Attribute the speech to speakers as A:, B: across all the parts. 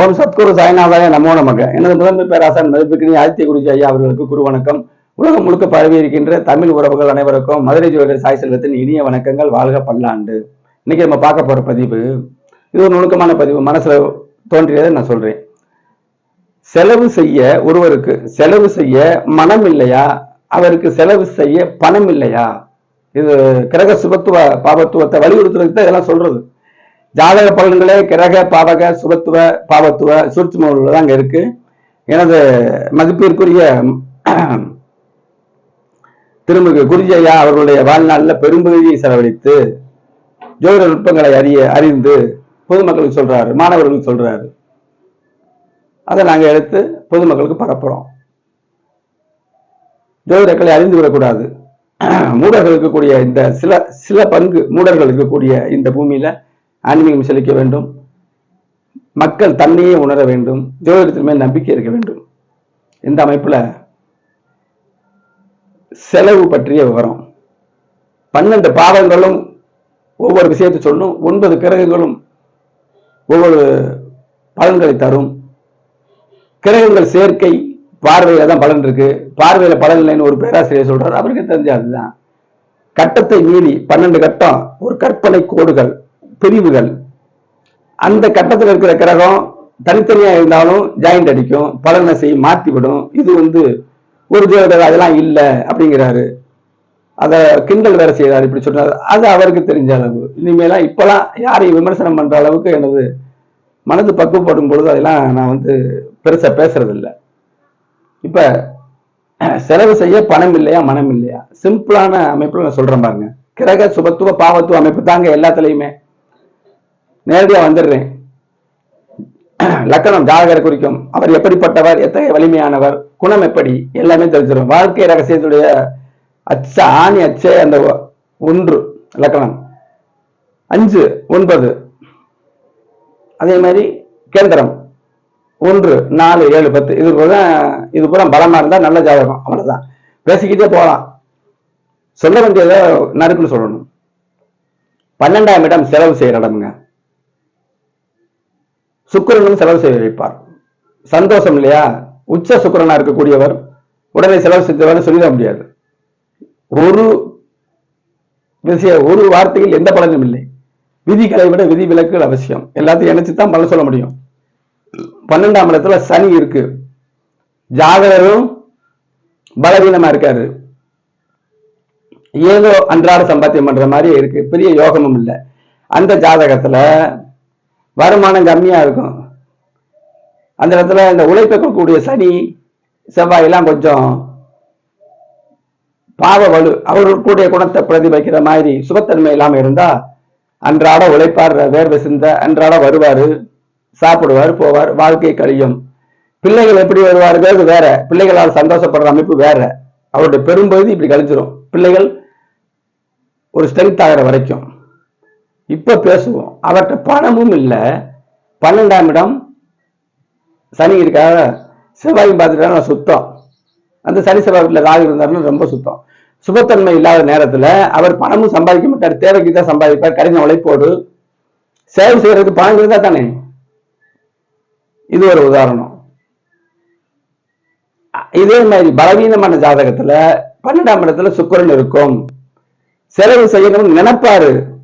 A: ஓம் சத்குரு சாய்நாதாய நமோ நமக. எனது முதன்மை பேராசன் மதிப்புக்கு ஆதித்ய குருஜி ஐயா அவர்களுக்கு குரு வணக்கம். உலகம் முழுக்க பரவி இருக்கின்ற தமிழ் உறவுகள் அனைவருக்கும் மதுரை ஜோதிடர் சாய் செல்வத்தின் இனிய வணக்கங்கள் வாழ்க பல்லாண்டு. இன்னைக்கு நம்ம பார்க்க போற பதிவு இது ஒரு நுணுக்கமான பதிவு மனசுல தோன்றியதை நான் சொல்றேன். செலவு செய்ய ஒருவருக்கு செலவு செய்ய மனம் இல்லையா? அவருக்கு செலவு செய்ய பணம் இல்லையா? இது கிரக சுபத்துவ பாபத்துவத்தை வலியுறுத்துறதுக்கு தான் இதெல்லாம் சொல்றது. ஜாதக பலன்களே கிரக பாவக சுபத்துவ பாவத்துவ சூட்சும தான் அங்க இருக்கு. எனது மதிப்பிற்குரிய திருமிகு குருஜையா அவர்களுடைய வாழ்நாளில் பெரும்பகுதியை செலவழித்து ஜோதிட நுட்பங்களை அறிய அறிந்து பொதுமக்களுக்கு சொல்றாரு மாணவர்களுக்கு சொல்றாரு. அதை நாங்க எடுத்து பொதுமக்களுக்கு பரப்புறோம். ஜோதிடக்களை அறிந்து விடக்கூடாது. மூடர்களுக்கு கூடிய இந்த சில சில பங்கு மூடர்களுக்கு கூடிய இந்த பூமியில ஆன்மீகம் செழிக்க வேண்டும். மக்கள் தன்னையே உணர வேண்டும். ஜோதிடத்தின் மேல் நம்பிக்கை இருக்க வேண்டும். இந்த அமைப்புல செலவு பற்றிய விவரம். பன்னெண்டு பாவங்களும் ஒவ்வொரு விஷயத்தை சொல்லும். ஒன்பது கிரகங்களும் ஒவ்வொரு பலன்களை தரும். கிரகங்கள் சேர்க்கை பார்வையில தான் பலன் இருக்கு. பார்வையில பலன் இல்லைன்னு ஒரு பேராசிரியர் சொல்றாரு. அவருக்கு தெரிஞ்ச அதுதான். கட்டத்தை மீறி பன்னெண்டு கட்டம் ஒரு கற்பனை கோடுகள். பிரிவுகள். அந்த கட்டத்தில் இருக்கிற கிரகம் தனித்தனியா இருந்தாலும் ஜாயிண்ட் அடிக்கும் பலனை செய் மாத்தி விடும் இது வந்து ஒரு ஜோதிடர் அதெல்லாம் இல்லை அப்படிங்கிறாரு. அதை கிண்டல் வேற செய்யறாரு இப்படி சொல்றாரு. அது அவருக்கு தெரிஞ்ச அளவு. இனிமேலாம் இப்பெல்லாம் யாரையும் விமர்சனம் பண்ற அளவுக்கு எனது மனது பக்குவப்படும் பொழுது அதெல்லாம் நான் வந்து பெருசா பேசுறதில்லை. இப்ப செலவு செய்ய பணம் இல்லையா மனம் இல்லையா? சிம்பிளான அமைப்புல நான் சொல்றேன் பாருங்க. கிரக சுபத்துவ பாவத்துவ அமைப்பு தாங்க எல்லாத்துலயுமே. நேரடியாக வந்துடுறேன். லக்கணம் ஜாதகரை குறிக்கும். அவர் எப்படிப்பட்டவர் எத்தகைய வலிமையானவர் குணம் எப்படி எல்லாமே தெரிஞ்சிடும். வாழ்க்கை ரகசியத்துடைய அச்ச ஆணி அச்சே அந்த ஒன்று லக்கணம். அஞ்சு ஒன்பது. அதே மாதிரி கேந்திரம். ஒன்று நாலு ஏழு பத்து. இது பூரா இது பூரா பலமா இருந்தா நல்ல ஜாதகம். அவ்வளவுதான். பேசிக்கிட்டே போகலாம். சொல்ல வேண்டியதை நறுக்குன்னு சொல்லணும். பன்னெண்டாம் இடம் செலவு செய்யற இடம்ங்க. சுக்கிரனும் செலவு செய்ய வைப்பார். சந்தோஷம் இல்லையா? உச்ச சுக்கரனா இருக்கக்கூடியவர் உடனே செலவு செஞ்சவர் சொல்லிட முடியாது. ஒரு விஷய ஒரு வார்த்தையில் எந்த பலனும் இல்லை. விதிகளை விட விதி விலக்குகள் அவசியம். எல்லாத்தையும் இணைச்சு பலன் சொல்ல முடியும். பன்னெண்டாம் இடத்துல சனி இருக்கு. ஜாதகரும் பலவீனமா இருக்காரு. ஏதோ அன்றாட சம்பாத்தியம் பண்ற மாதிரி இருக்கு. பெரிய யோகமும் இல்லை. அந்த ஜாதகத்துல வருமானம் கம்மியா இருக்கும். அந்த இடத்துல இந்த உழைப்பக்கூடிய சனி செவ்வாயெல்லாம் கொஞ்சம் பாவ வலு அவர்களுடைய குணத்தை பிரதிபலிக்கிற மாதிரி சுபத்தன்மை இல்லாம இருந்தா அன்றாட உழைப்பார் வேர்வை சிந்த அன்றாட வருவாரு சாப்பிடுவார் போவார் வாழ்க்கை கழியும். பிள்ளைகள் எப்படி வருவாருங்கிறது வேற. பிள்ளைகளால் சந்தோஷப்படுற அமைப்பு வேற. அவருடைய பெரும்பகுதி இப்படி கழிஞ்சிரும். பிள்ளைகள் ஒரு ஸ்ட்ரென்த் ஆகிற வரைக்கும். இப்ப பேசுவோம். அவர்கிட்ட பணமும் இல்லை. பன்னெண்டாம் இடம். சனி இருக்கா செவ்வாயும் பார்த்துட்டா சுத்தம். அந்த சனி செவ்வாய் வீட்டில் ராகு இருந்தாருன்னு ரொம்ப சுத்தம். சுபத்தன்மை இல்லாத நேரத்துல அவர் பணமும் சம்பாதிக்க மாட்டார். தேவைக்கு தான் சம்பாதிப்பார். கடின உழைப்போடு சேவை செய்யறதுக்கு பணம் இருந்தா தானே? இது ஒரு உதாரணம். இதே மாதிரி பலவீனமான ஜாதகத்துல பன்னெண்டாம் இடத்துல சுக்கரன் இருக்கும். செலவு செய்யணும்னு நினைப்பாரு.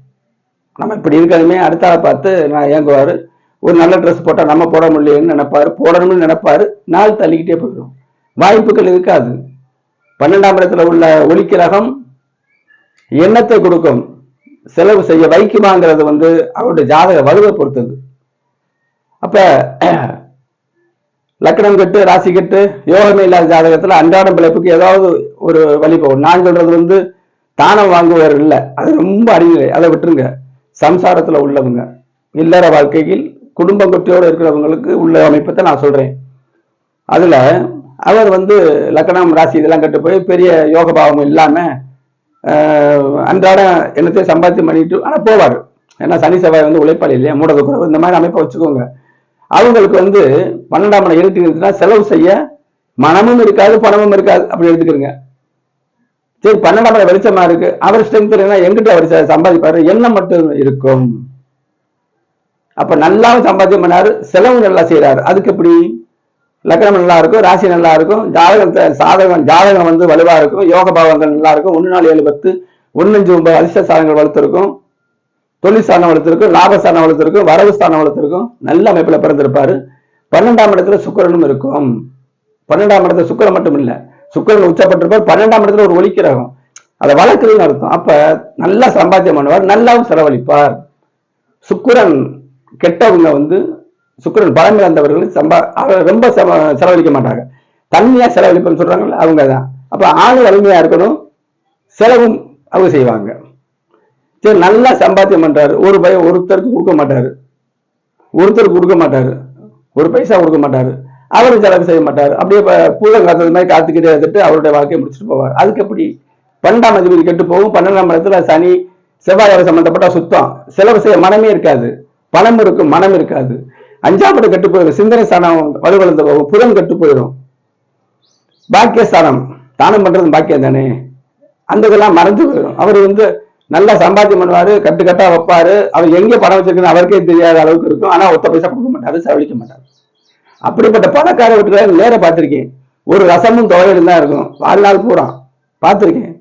A: நம்ம இப்படி இருக்கணுமே அடுத்த ஆளை பார்த்து நான் இயங்குவார். ஒரு நல்ல ட்ரெஸ் போட்டால் நம்ம போட முடியலன்னு நினைப்பாரு. போடணும்னு நினைப்பாரு. நாள் தள்ளிக்கிட்டே போயிடும். வாய்ப்புகள் இருக்காது. பன்னெண்டாம் இடத்துல உள்ள ஒளிக்கிரகம் எண்ணத்தை கொடுக்கும். செலவு செய்ய வைக்குமாங்கிறது வந்து அவருடைய ஜாதக வலுவை பொறுத்தது. அப்ப லக்கணம் கட்டு ராசி கட்டு யோகமே இல்லாத ஜாதகத்துல அன்றாடம் பிழைப்புக்கு ஏதாவது ஒரு வழி போகும். நான் சொல்றது வந்து தானம் வாங்குவார் இல்லை. அது ரொம்ப அடிநிலை அதை விட்டுருங்க. சம்சாரத்தில் உள்ளவங்க. இல்லற வாழ்க்கையில் குடும்பம் குட்டியோடு இருக்கிறவங்களுக்கு உள்ள அமைப்பை நான் சொல்கிறேன் அதில் அவர் வந்து லக்கணம் ராசி இதெல்லாம் கட்டு போய் பெரிய யோக பாவம் இல்லாமல் அன்றாட என்னத்தையும் சம்பாத்தியம் பண்ணிட்டு ஆனால் போவார். ஏன்னா சனி செவ்வாய் வந்து உழைப்பாளி இல்லையா மூடதுக்குறவு இந்த மாதிரி அமைப்பை வச்சுக்கோங்க. அவங்களுக்கு வந்து பன்னெண்டாம் மணி இருட்டு இருந்துச்சுன்னா செலவு செய்ய மனமும் இருக்காது பணமும் இருக்காது அப்படி எடுத்துக்கிறங்க. சரி பன்னெண்டாம் மணி வெளிச்சமா இருக்கு. அவர் ஸ்ட்ரென்த் இல்லைன்னா எங்கிட்ட அவர் சம்பாதிப்பாரு? என்ன மட்டும் இருக்கும்? அப்ப நல்லாவும் சம்பாத்தியம் பண்ணாரு செலவு நல்லா செய்யறாரு அதுக்கு எப்படி? லக்னம் நல்லா இருக்கும் ராசி நல்லா இருக்கும் ஜாதகத்தை சாதகம் ஜாதகம் வந்து வலுவா இருக்கும் யோக பாவங்கள் நல்லா இருக்கும். ஒன்று நாலு ஏழு பத்து ஒன்று அஞ்சு ஒன்பது அதிர்ஷ்ட சாதங்கள் வளர்த்துருக்கும். தொழில் ஸ்தானம் வளர்த்துருக்கும் லாபஸ்தானம் வளர்த்துருக்கும் வரவு ஸ்தானம் வளர்த்துருக்கும். நல்ல அமைப்புல பிறந்திருப்பாரு. பன்னெண்டாம் இடத்துல சுக்கிரனும் இருக்கும். பன்னெண்டாம் இடத்துல சுக்கிரன் மட்டும் இல்லை. சுக்கரன் உச்சப்பட்டிருப்பார். பன்னெண்டாம் இடத்துல ஒரு ஒளிக்கிரகம். அதை வளர்க்குதுன்னு அர்த்தம். அப்ப நல்லா சம்பாத்தியம் பண்ணுவார் நல்லாவும் செலவழிப்பார். சுக்கரன் கெட்டவங்க வந்து சுக்கரன் பலம் இழந்தவர்கள் சம்பா ரொம்ப செலவழிக்க மாட்டாங்க. தன்மையா செலவழிப்புன்னு சொல்றாங்கல்ல அவங்க தான் அப்ப ஆளு வலிமையா இருக்கணும். செலவும் அவங்க செய்வாங்க. சரி நல்லா சம்பாத்தியம் பண்றாரு. ஒரு பய ஒருத்தருக்கு கொடுக்க மாட்டாரு. ஒருத்தருக்கு கொடுக்க மாட்டாரு. ஒரு பைசா கொடுக்க மாட்டாரு. அவரும் செலவு செய்ய மாட்டார். அப்படியே ப- பூதம் காத்தது மாதிரி காத்துக்கிட்டே இருந்துட்டு அவருடைய வாழ்க்கையை முடிச்சுட்டு போவார். அதுக்கு எப்படி? பன்னெண்டாம் அதிபதி கெட்டு போகும். பன்னெண்டாம் இடத்துல சனி செவ்வாய் சம்பந்தப்பட்ட சுத்தம். செலவு செய்ய மனமே இருக்காது. பணம் இருக்கும் மனம் இருக்காது. அஞ்சாம் இடம் கெட்டு போயிடும் சிந்தனை ஸ்தானம் வலுவளர்ந்து போகும். புதன் கெட்டு போயிடும் பாக்கியஸ்தானம். தானம் பண்றது பாக்கியம் தானே. அந்த இதெல்லாம் மறந்து போயிடும் அவர் வந்து நல்லா சம்பாத்தியம் பண்ணுவாரு கட்டு கட்டா வைப்பாரு. அவர் எங்க பணம் வச்சிருக்குன்னு அவருக்கே தெரியாத அளவுக்கு இருக்கும். ஆனா ஒத்த பைசா கொடுக்க மாட்டாரு செலவழிக்க மாட்டாரு. அப்படிப்பட்ட பணக்கார வீட்டுல நேர பார்த்திருக்கேன். ஒரு ரசமும் துவையலும் தான் இருக்கும். வாழ்நாள் பூரா பார்த்திருக்கேன்.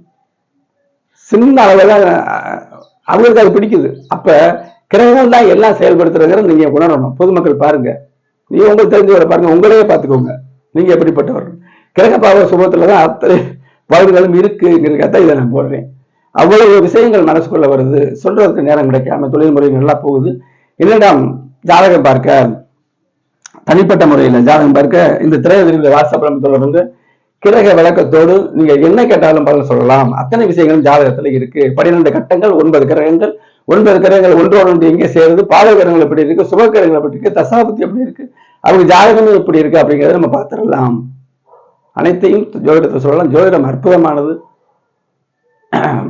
A: சின்ன அளவில் அஹ், அவங்களுக்கு அது பிடிக்குது. அப்ப கிரகங்கள் தான் எல்லாம் செயல்படுத்துறதுங்கிற நீங்க உணரணும். பொதுமக்கள் பாருங்க. நீங்க உங்களுக்கு தெரிஞ்சவரை பாருங்க. உங்களையே பார்த்துக்கோங்க. நீங்க எப்படிப்பட்டவர்? கிரக பாவ சுபத்துல தான் அத்தனை வாழ்வுகளும் இருக்குங்கிறதுக்காக இதை நான் போடுறேன். அவ்வளவு விஷயங்கள் மனசுக்குள்ள வருது. சொல்றதுக்கு நேரம் கிடைக்காம தொழில் முறை நல்லா போகுது. என்னிடம் ஜாதகம் பார்க்க தனிப்பட்ட முறையில் ஜாதகம் பார்க்க இந்த திரையதில் வாட்ஸ்அப் தொடர்பு தொடர்ந்து கிரக விளக்கத்தோடு நீங்க என்ன கேட்டாலும் பதில் சொல்லலாம். அத்தனை விஷயங்களும் ஜாதகத்துல இருக்கு. பன்னிரெண்டு கட்டங்கள் ஒன்பது கிரகங்கள். ஒன்பது கிரகங்கள் ஒன்றோடு ஒன்று எங்கே சேருது. பாத கிரகங்கள் எப்படி இருக்கு? சுப கிரகங்கள் எப்படி இருக்கு? தசாபத்தி எப்படி இருக்கு? அவங்க ஜாதகமும் எப்படி இருக்கு அப்படிங்கிறத நம்ம பார்த்துடலாம். அனைத்தையும் ஜோதிடத்தை சொல்லலாம். ஜோதிடம் அற்புதமானது.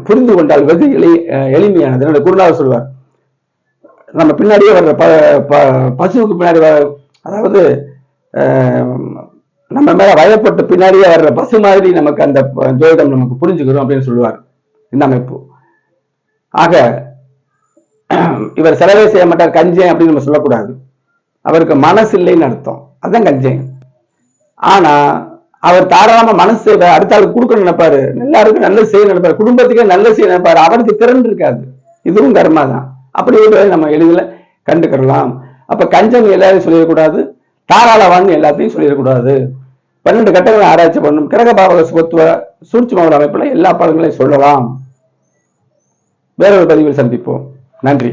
A: புரிந்து கொண்டால் வெகு எளி எளிமையானது. என்னோட குருநாதர் சொல்வார் நம்ம பின்னாடியே வர்ற ப ப- பசுவுக்கு பின்னாடி வர அதாவது நம்ம மேல வயப்பட்டு பின்னாடியே வர்ற பசு மாதிரி நமக்கு அந்த ஜோதிடம் நமக்கு புரிஞ்சுக்கிறோம் அப்படின்னு சொல்லுவார் இந்த அமைப்பு. ஆக இவர் செலவே செய்ய மாட்டார் கஞ்சேன் அப்படின்னு நம்ம சொல்லக்கூடாது. அவருக்கு மனசு இல்லைன்னு அர்த்தம். அதான் கஞ்சேன். ஆனா அவர் தாராளமா மனசு செய்வார், அடுத்த ஆளுக்கு கொடுக்கணும்னு நினைப்பாரு. எல்லாருக்கும் நல்ல செய்ய நினைப்பாரு. குடும்பத்துக்கே நல்லது செய்ய நினைப்பாரு. அவருக்கு திறன் இருக்காது. இதுவும் கர்மா தான் அப்படி ஒரு நம்ம எளிதில் கண்டுக்கிடலாம் அப்ப கஞ்சம் எல்லாரையும் சொல்லிடக்கூடாது தாராளவான்னு எல்லாத்தையும் சொல்லிடக்கூடாது. பன்னெண்டு கட்டங்களை ஆராய்ச்சி பண்ணும் கிரக பாவக சுபத்துவ சூட்சும அமைப்புல எல்லா படங்களையும் சொல்லலாம். வேறொரு பதிவில் சந்திப்போம். நன்றி.